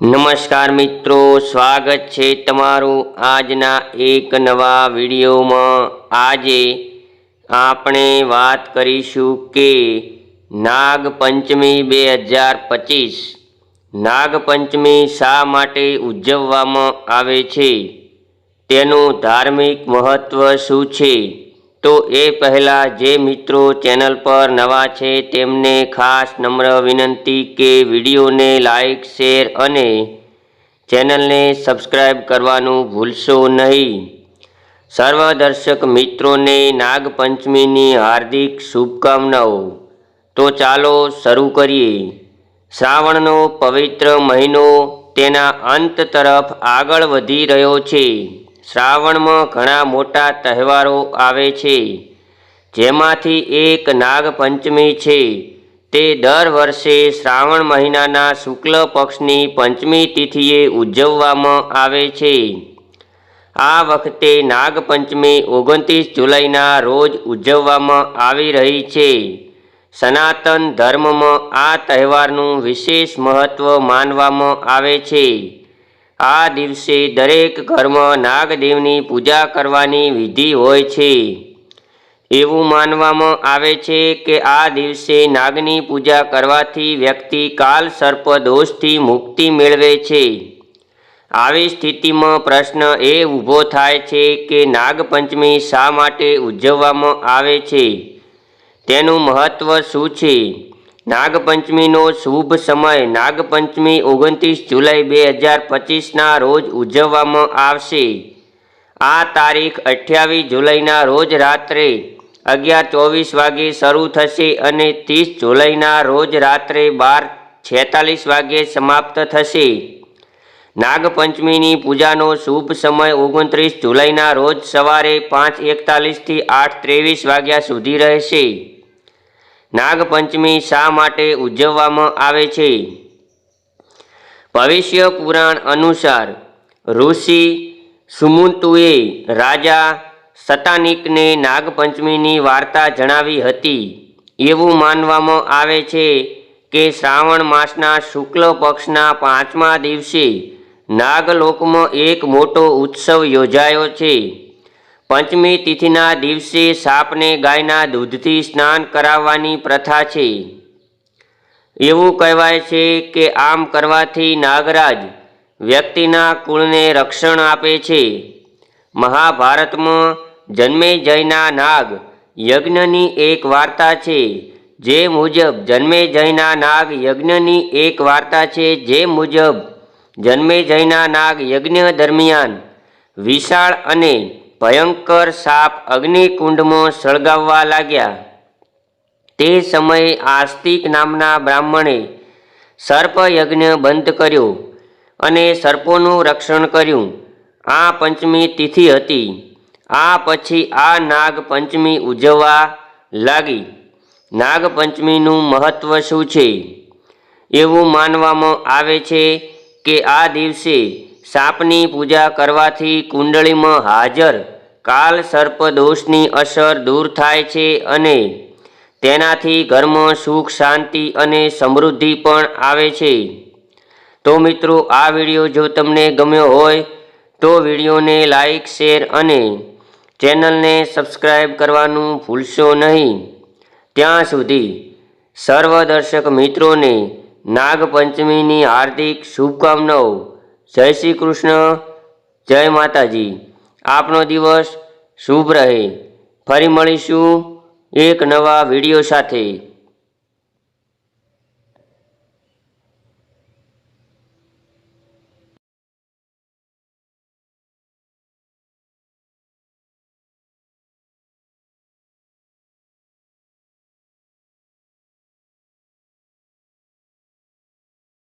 નમસ્કાર મિત્રો, સ્વાગત છે તમારું આજના એક નવા વિડીયોમાં. આજે આપણે વાત કરીશું કે નાગપંચમી બે હજાર પચીસ. નાગપંચમી શા માટે ઉજવવામાં આવે છે? તેનું ધાર્મિક મહત્ત્વ શું છે? તો એ પહેલાં જે મિત્રો ચેનલ પર નવા છે તેમને ખાસ નમ્ર વિનંતી કે વિડીયોને લાઈક, શેર અને ચેનલને સબસ્ક્રાઈબ કરવાનું ભૂલશો નહીં. સર્વ દર્શક મિત્રોને નાગપંચમીની હાર્દિક શુભકામનાઓ. તો ચાલો શરૂ કરીએ. શ્રાવણનો પવિત્ર મહિનો તેના અંત તરફ આગળ વધી રહ્યો છે. શ્રાવણમાં ઘણા મોટા તહેવારો આવે છે. જેમાંથી એક નાગપંચમી છે. તે દર વર્ષે શ્રાવણ મહિનાના શુક્લ પક્ષની પંચમી તિથિએ ઉજવવામાં આવે છે. આ વખતે નાગપંચમી ઓગણત્રીસ જુલાઈના રોજ ઉજવવામાં આવી રહી છે. સનાતન ધર્મમાં આ તહેવારનું વિશેષ મહત્ત્વ માનવામાં આવે છે. આ દિવસે દરેક ઘરમાં નાગદેવની પૂજા કરવાની વિધિ હોય છે. એવું માનવામાં આવે છે કે આ દિવસે નાગની પૂજા કરવાથી વ્યક્તિ કાલ સર્પ દોષથી મુક્તિ મેળવે છે. આવી સ્થિતિમાં પ્રશ્ન એ ઊભો થાય છે કે નાગપંચમી શા માટે ઉજવવામાં આવે છે? તેનું મહત્ત્વ શું છે? નાગપંચમીનો શુભ સમય. નાગપંચમી ઓગણત્રીસ જુલાઈ બે હજાર પચીસના રોજ ઉજવવામાં આવશે. આ તારીખ અઠ્યાવીસ જુલાઈના રોજ રાત્રે અગિયાર ચોવીસ વાગે શરૂ થશે અને ત્રીસ જુલાઈના રોજ રાત્રે બાર છેતાલીસ વાગે સમાપ્ત થશે. નાગપંચમીની પૂજાનો શુભ સમય ઓગણત્રીસ જુલાઈના રોજ સવારે પાંચ એકતાલીસથી આઠ ત્રેવીસ વાગ્યા સુધી રહેશે. નાગપંચમી શા માટે ઉજવવામાં આવે છે? ભવિષ્ય પુરાણ અનુસાર, ઋષિ સુમુતુએ રાજા સતાનિકને નાગપંચમીની વાર્તા જણાવી હતી. એવું માનવામાં આવે છે કે શ્રાવણ માસના શુક્લ પક્ષના પાંચમા દિવસે નાગલોકમાં એક મોટો ઉત્સવ યોજાયો છે. પંચમી તિથિના દિવસે સાપને ગાયના દૂધથી સ્નાન કરાવવાની પ્રથા છે. એવું કહેવાય છે કે આમ કરવાથી નાગરાજ વ્યક્તિના કુળને રક્ષણ આપે છે. મહાભારતમાં જન્મે જયના નાગ યજ્ઞની એક વાર્તા છે. જે મુજબ જન્મે જયના નાગ યજ્ઞની એક વાર્તા છે. જે મુજબ જન્મે જયના નાગ યજ્ઞ દરમિયાન વિશાળ અને ભયંકર સાપ અગ્નિકુંડમાં સળગાવવા લાગ્યા. તે સમયે આસ્તિક નામના બ્રાહ્મણે સર્પયજ્ઞ બંધ કર્યો અને સર્પોનું રક્ષણ કર્યું. આ પંચમી તિથિ હતી. આ પછી આ નાગપંચમી ઉજવવા લાગી. નાગપંચમીનું મહત્ત્વ શું છે? એવું માનવામાં આવે છે કે આ દિવસે સાપની પૂજા કરવાથી કુંડળીમાં હાજર કાલ સર્પદોષની અસર દૂર થાય છે અને તેનાથી ઘરમાં સુખ, શાંતિ અને સમૃદ્ધિ પણ આવે છે. તો મિત્રો, આ વીડિયો જો તમને ગમ્યો હોય, તો વિડીયોને લાઈક, શેર અને ચેનલને સબસ્ક્રાઈબ કરવાનું ભૂલશો નહીં. ત્યાં સુધી સર્વ દર્શક મિત્રોને નાગપંચમીની હાર્દિક શુભકામનાઓ. જય શ્રી કૃષ્ણ, જય માતાજી. આપનો દિવસ શુભ રહે. ફરી મળીશું એક નવા વીડિયો સાથે.